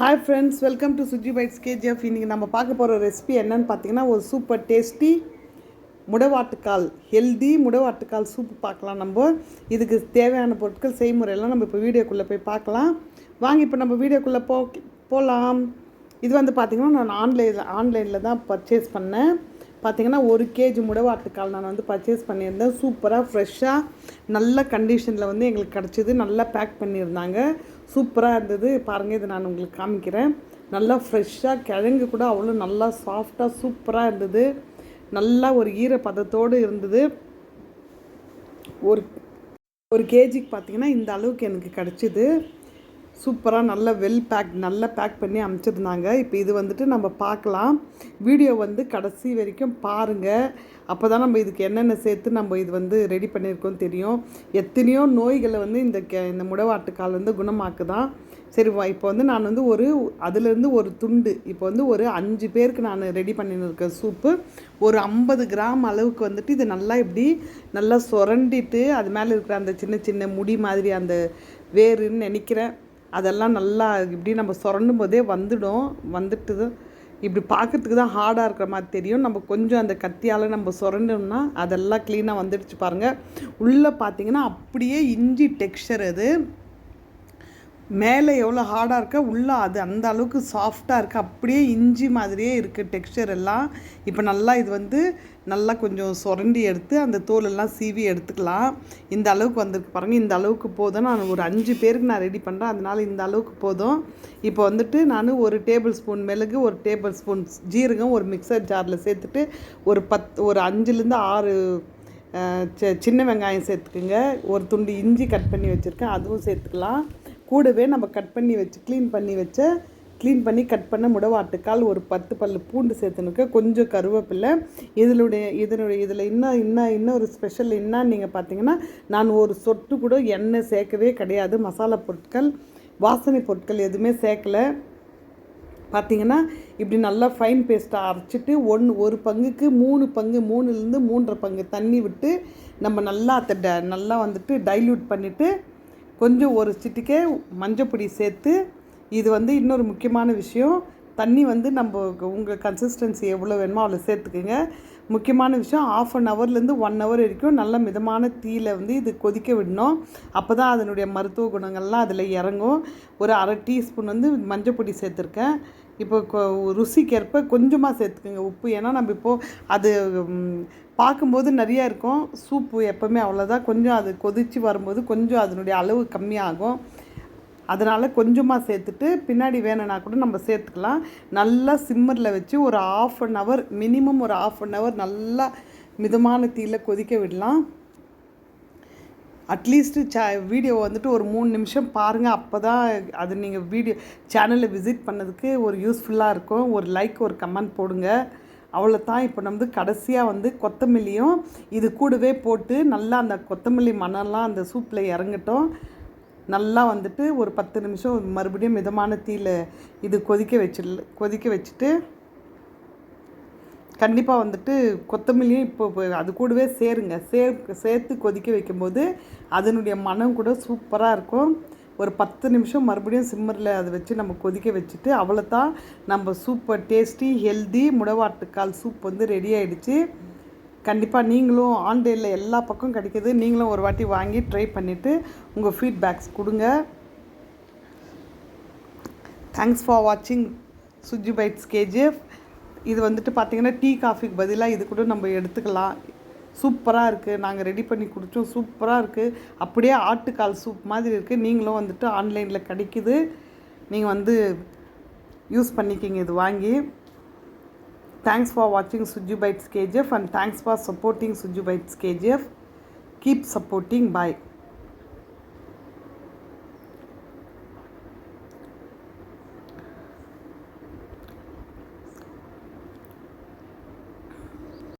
Hi friends welcome to Suji bites KGF இன்றைக்கி நம்ம பார்க்க போகிற ரெசிபி என்னென்னு பார்த்தீங்கன்னா ஒரு சூப்பர் டேஸ்டி முடவாட்டுக்கால் ஹெல்தி முடவாட்டுக்கால் சூப்பு பார்க்கலாம் நம்ம. இதுக்கு தேவையான பொருட்கள் செய்முறையெல்லாம் நம்ம இப்போ வீடியோக்குள்ளே போய் பார்க்கலாம். வாங்க இப்போ நம்ம வீடியோக்குள்ளே போ போகலாம் இது வந்து பார்த்திங்கன்னா நான் ஆன்லைனில் ஆன்லைனில் தான் பர்ச்சேஸ் பண்ணேன். பார்த்தீங்கன்னா ஒரு கேஜி முடவாட்டுக்கால் நான் வந்து பர்ச்சேஸ் பண்ணியிருந்தேன். சூப்பராக ஃப்ரெஷ்ஷாக நல்ல கண்டிஷனில் வந்து எங்களுக்கு கிடச்சிது. நல்லா பேக் பண்ணியிருந்தாங்க. சூப்பராக இருந்தது. பாருங்கள் இதை நான் உங்களுக்கு காமிக்கிறேன். நல்லா ஃப்ரெஷ்ஷாக கிழங்கு கூட அவ்வளோ நல்லா சாஃப்டாக சூப்பராக இருந்தது. நல்லா ஒரு ஈர பதத்தோடு இருந்தது. ஒரு ஒரு கேஜிக்கு பார்த்தீங்கன்னா இந்த அளவுக்கு எனக்கு கிடச்சிது. சூப்பராக நல்ல வெல் பேக் நல்லா பேக் பண்ணி அமைச்சிருந்தாங்க இப்போ இது வந்துட்டு நம்ம பார்க்கலாம். வீடியோ வந்து கடைசி வரைக்கும் பாருங்கள் அப்போ தான் நம்ம இதுக்கு என்னென்ன சேர்த்து நம்ம இது வந்து ரெடி பண்ணியிருக்கோம் தெரியும். எத்தனையோ நோய்களை வந்து இந்த கே இந்த முடவாட்டுக்கால் வந்து குணமாக்குதான். சரி இப்போ வந்து நான் வந்து ஒரு அதுலேருந்து ஒரு துண்டு இப்போ வந்து ஒரு அஞ்சு பேருக்கு நான் ரெடி பண்ணியிருக்கேன் சூப்பு ஒரு ஐம்பது கிராம் அளவுக்கு வந்துட்டு இது நல்லா இப்படி நல்லா சுரண்டிட்டு அது மேலே இருக்கிற அந்த சின்ன சின்ன முடி மாதிரி அந்த வேருன்னு நினைக்கிறேன். அதெல்லாம் நல்லா இப்படி நம்ம சுரண்டும் போதே வந்துடும் வந்துட்டு இப்படி பார்க்கறதுக்கு தான் ஹார்டாக இருக்கிற மாதிரி தெரியும். நம்ம கொஞ்சம் அந்த கத்தியால் நம்ம சுரண்டோம்னா அதெல்லாம் க்ளீனாக வந்துடுச்சு பாருங்கள் உள்ளே பார்த்தீங்கன்னா அப்படியே இஞ்சி டெக்ஸ்சர் அது. மேலே எவ்வளோ ஹார்டாக இருக்கா உள்ளே அது அந்த அளவுக்கு சாஃப்டாக இருக்குது அப்படியே இஞ்சி மாதிரியே இருக்குது டெக்ஸ்சர் எல்லாம். இப்போ நல்லா இது வந்து நல்லா கொஞ்சம் சுரண்டி எடுத்து அந்த தோலெல்லாம் சீவி எடுத்துக்கலாம். இந்த அளவுக்கு வந்திருக்கு பாருங்கள் இந்த அளவுக்கு போதும். நான் ஒரு அஞ்சு பேருக்கு நான் ரெடி பண்ணுறேன் அதனால் இந்த அளவுக்கு போதும். இப்போ வந்துட்டு நான் ஒரு டேபிள் ஸ்பூன் மிளகு ஒரு டேபிள் ஸ்பூன் ஜீரகம் ஒரு மிக்சர் ஜாரில் சேர்த்துட்டு ஒரு பத் ஒரு அஞ்சுலேருந்து ஆறு சின்ன வெங்காயம் சேர்த்துக்குங்க. ஒரு துண்டு இஞ்சி கட் பண்ணி வச்சுருக்கேன். அதுவும் சேர்த்துக்கலாம். கூடவே நம்ம கட் பண்ணி வச்சு க்ளீன் பண்ணி வச்ச க்ளீன் பண்ணி கட் பண்ண முடவாட்டுக்கால் ஒரு பத்து பல் பூண்டு சேர்த்துனுக்க கொஞ்சம் கருவேப்பில்லை இதனுடைய இதனுடைய இதில் இன்னும் இன்னும் இன்னொரு ஸ்பெஷல் என்னன்னு நீங்கள் பார்த்தீங்கன்னா நான் ஒரு சொட்டு கூட எண்ணெய் சேர்க்கவே கிடையாது. மசாலா பொருட்கள் வாசனை பொருட்கள் எதுவுமே சேர்க்கலை. பார்த்தீங்கன்னா இப்படி நல்லா ஃபைன் பேஸ்ட்டாக அரைச்சிட்டு ஒன்று ஒரு பங்குக்கு மூணு பங்கு மூணுலேருந்து மூன்றரை பங்கு தண்ணி விட்டு நம்ம நல்லா அதை ட நல்லா வந்துட்டு டைல்யூட் பண்ணிவிட்டு கொஞ்சம் ஒரு சிட்டிக்கே மஞ்சப்பொடி சேர்த்து இது வந்து இன்னொரு முக்கியமான விஷயம். தண்ணி வந்து நம்ம உங்கள் கன்சிஸ்டன்சி எவ்வளோ வேணுமோ அவ்வளோ சேர்த்துக்குங்க. முக்கியமான விஷயம் ஆஃப் அன் ஹவர்லேருந்து ஒன் ஹவர் வரைக்கும் நல்ல மிதமான தீயில் வந்து இது கொதிக்க விடணும். அப்போ தான் அதனுடைய மருத்துவ குணங்கள்லாம் அதில் இறங்கும். ஒரு அரை டீஸ்பூன் வந்து மஞ்சப்பொடி சேர்த்துருக்கேன். இப்போ ருசிக்கேற்ப கொஞ்சமாக சேர்த்துக்குங்க உப்பு. ஏன்னா நம்ம இப்போது அது பார்க்கும்போது நிறையா இருக்கும். சூப்பு எப்போவுமே அவ்வளோதான் கொஞ்சம் அது கொதித்து வரும்போது கொஞ்சம் அதனுடைய அளவு கம்மியாகும். அதனால் கொஞ்சமாக சேர்த்துட்டு பின்னாடி வேணும்னா கூட நம்ம சேர்த்துக்கலாம். நல்லா சிம்மரில் வச்சு ஒரு ஆஃப் அன் ஹவர் மினிமம் ஒரு ஆஃப் அன் ஹவர் நல்லா மிதமான தீயில் கொதிக்க விடலாம். அட்லீஸ்ட்டு சே வீடியோ வந்துட்டு ஒரு மூணு நிமிஷம் பாருங்கள் அப்போ தான் அது நீங்கள் வீடியோ சேனலில் விசிட் பண்ணதுக்கு ஒரு யூஸ்ஃபுல்லாக இருக்கும். ஒரு லைக் ஒரு கமெண்ட் போடுங்கள் அவ்வளோ தான் இப்போ நம்ம கடைசியாக வந்து கொத்தமல்லியும் இது கூடவே போட்டு நல்லா அந்த கொத்தமல்லி மணம்லாம் அந்த சூப்பில் இறங்கட்டும். நல்லா வந்துட்டு ஒரு பத்து நிமிஷம் மறுபடியும் மிதமான தீயில் இது கொதிக்க வச்சு கொதிக்க வச்சுட்டு கண்டிப்பாக வந்துட்டு கொத்தமல்லியும் இப்போ அது கூடவே சேருங்க. சே சேர்த்து கொதிக்க வைக்கும்போது அதனுடைய மனம் கூட சூப்பராக இருக்கும். ஒரு பத்து நிமிஷம் மறுபடியும் சிம்மரில் அதை வச்சு நம்ம கொதிக்க வச்சுட்டு அவ்வளோ தான் நம்ம சூப்பர் டேஸ்டி ஹெல்தி முடவாட்டுக்கால் சூப் வந்து ரெடி ஆகிடுச்சு கண்டிப்பாக நீங்களும் ஆன்லைனில் எல்லா பக்கம் கிடைக்கிது. நீங்களும் ஒரு வாட்டி வாங்கி ட்ரை பண்ணிவிட்டு உங்கள் ஃபீட்பேக்ஸ் கொடுங்க. தேங்க்ஸ் ஃபார் வாட்சிங் சுஜி பைட்ஸ் கேஜிஎஃப் இது வந்துட்டு பார்த்திங்கன்னா டீ காஃபிக்கு பதிலாக இது கூட நம்ம எடுத்துக்கலாம். சூப்பராக இருக்குது நாங்கள் ரெடி பண்ணி குடித்தோம் சூப்பராக இருக்குது அப்படியே ஆட்டுக்கால் சூப் மாதிரி இருக்குது நீங்களும் வந்துட்டு ஆன்லைனில் கிடைக்குது. நீங்கள் வந்து யூஸ் பண்ணிக்கிங்க. இது வாங்கி. தேங்க்ஸ் ஃபார் வாட்சிங் Suji bites KGF and thanks for supporting Suji bites KGF keep supporting bye